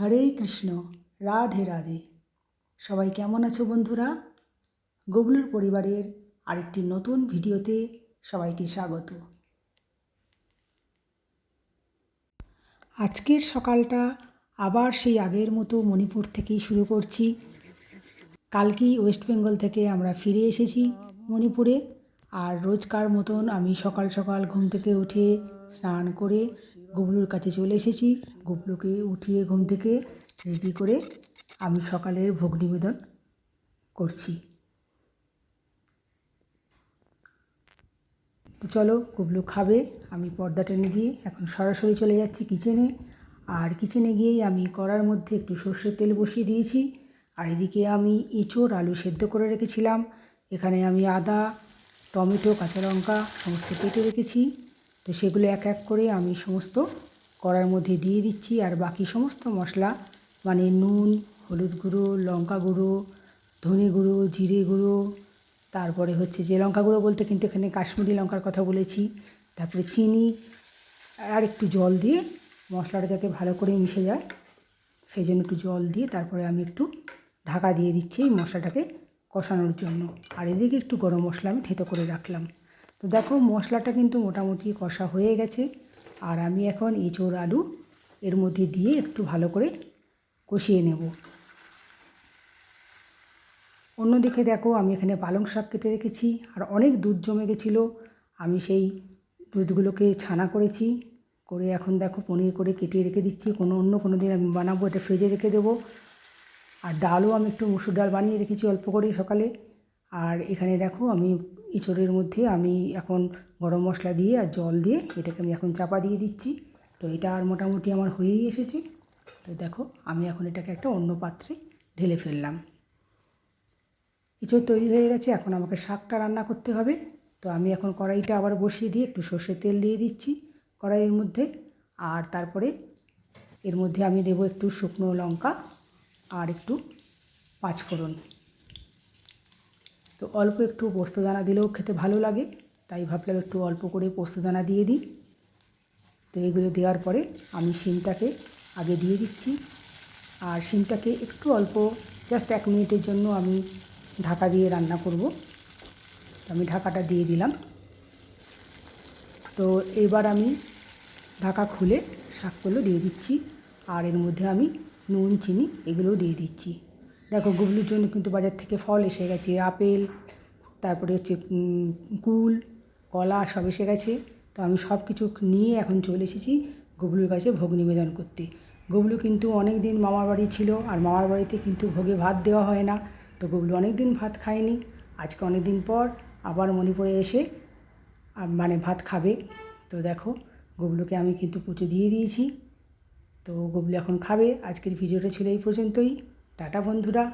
হরে কৃষ্ণ, রাধে রাধে। সবাই কেমন আছো বন্ধুরা? গবলুর পরিবারের আরেকটি নতুন ভিডিওতে সবাইকে স্বাগত। আজকের সকালটা আবার সেই আগের মতো মণিপুর থেকেই শুরু করছি। কালকেই ওয়েস্ট বেঙ্গল থেকে আমরা ফিরে এসেছি মণিপুরে। আর রোজকার মতন আমি সকাল সকাল ঘুম থেকে উঠে স্নান করে গুবলুর কাছে চলে এসেছি। গুবলুকে উঠিয়ে ঘুম থেকে রেডি করে আমি সকালের ভোগ নিবেদন করছি। তো চলো, গুবলু খাবে। আমি পর্দা টেনে দিয়ে এখন সরাসরি চলে যাচ্ছি কিচেনে আর কিচেনে গিয়েই আমি কড়ার মধ্যে একটু সর্ষের তেল বসিয়ে দিয়েছি। আর এদিকে আমি এঁচোড় আলু সেদ্ধ করে রেখেছিলাম। এখানে আমি আদা টমেটো, কাঁচা লঙ্কা, সমস্ত কেটে রেখেছি। তো সেগুলো এক এক করে আমি সমস্ত কড়ার মধ্যে দিয়ে দিচ্ছি। আর বাকি সমস্ত মশলা মানে নুন, হলুদ গুঁড়ো, লঙ্কা গুঁড়ো, ধনে গুঁড়ো, জিরে গুঁড়ো, তারপরে হচ্ছে যে লঙ্কা গুঁড়ো বলতে কিন্তু এখানে কাশ্মীরি লঙ্কার কথা বলেছি। তারপরে চিনি, আর একটু জল দিয়ে মশলাটা যাতে ভালো করে মিশে যায়। সেই জন্য একটু জল দিয়ে তারপরে আমি একটু ঢাকা দিয়ে দিচ্ছি এই মশলাটাকে। কষানোর জন্য। আর এদিকে একটু গরম মশলা আমি থেতো করে রাখলাম। তো দেখো, মশলাটা কিন্তু মোটামুটি কষা হয়ে গেছে। আর আমি এখন এঁচোড় আলু এর মধ্যে দিয়ে একটু ভালো করে কষিয়ে নেব। অন্যদিকে দেখো, আমি এখানে পালং শাক কেটে রেখেছি। আর অনেক দুধ জমে গেছিল। আমি সেই দুধগুলোকে ছানা করেছি। করে এখন দেখো, পনির করে কেটে রেখে দিচ্ছি। কোনো অন্য কোনো দিন আমি বানাবো, এটা ফ্রিজে রেখে দেবো। আর ডালও আমি একটু মুসুর ডাল বানিয়ে রেখেছি অল্প করে সকালে। আর এখানে দেখো আমি এঁচড়ের মধ্যে আমি এখন গরম মশলা দিয়ে আর জল দিয়ে এটাকে আমি এখন চাপা দিয়ে দিচ্ছি। তো এটা আর মোটামুটি আমার হয়েই এসেছে। তো দেখো আমি এখন এটাকে একটা অন্য পাত্রে ঢেলে ফেললাম। এঁচড় তৈরি হয়ে গেছে, এখন আমাকে শাকটা রান্না করতে হবে। তো আমি এখন কড়াইটা আবার বসিয়ে দিয়ে একটু সর্ষের তেল দিয়ে দিচ্ছি কড়াইয়ের মধ্যে। আর তারপরে এর মধ্যে আমি দেবো একটু শুকনো লঙ্কা আর একটু পাঁচফোড়ন তো অল্প একটু পোস্তদানা দিলেও খেতে ভালো লাগে, তাই ভাবলাম একটু অল্প করে পোস্তদানা দিয়ে দিই। তো এগুলো দেওয়ার পরে আমি শিমটাকে আগে দিয়ে দিচ্ছি। আর শিমটাকে একটু অল্প জাস্ট এক মিনিটের জন্য আমি ঢাকা দিয়ে রান্না করব। তো আমি ঢাকাটা দিয়ে দিলাম। তো এবার আমি ঢাকা খুলে শাকগুলো দিয়ে দিচ্ছি। আর এর মধ্যে আমি নুন, চিনি এগুলোও দিয়ে দিচ্ছি। দেখো গুবলুর জন্য কিন্তু বাজার থেকে ফল এসে গেছে। আপেল, তারপরে হচ্ছে কুল, কলা সব এসে গেছে। তো আমি সব কিছু নিয়ে এখন চলে এসেছি গুবলুর কাছে ভোগ নিবেদন করতে। গুবলু কিন্তু অনেক দিন মামার বাড়ি ছিল আর মামার বাড়িতে কিন্তু ভোগে ভাত দেওয়া হয় না। তো গুবলু অনেক দিন ভাত খায়নি। আজকে অনেক দিন পর আবার মণিপুরে এসে মানে ভাত খাবে। তো দেখো, গুবলুকে আমি কিন্তু পুজো দিয়ে দিয়েছি। তো গোবলি এখন খাবে। আজকের ভিডিওটা ছিল এই পর্যন্তই। টাটা বন্ধুরা।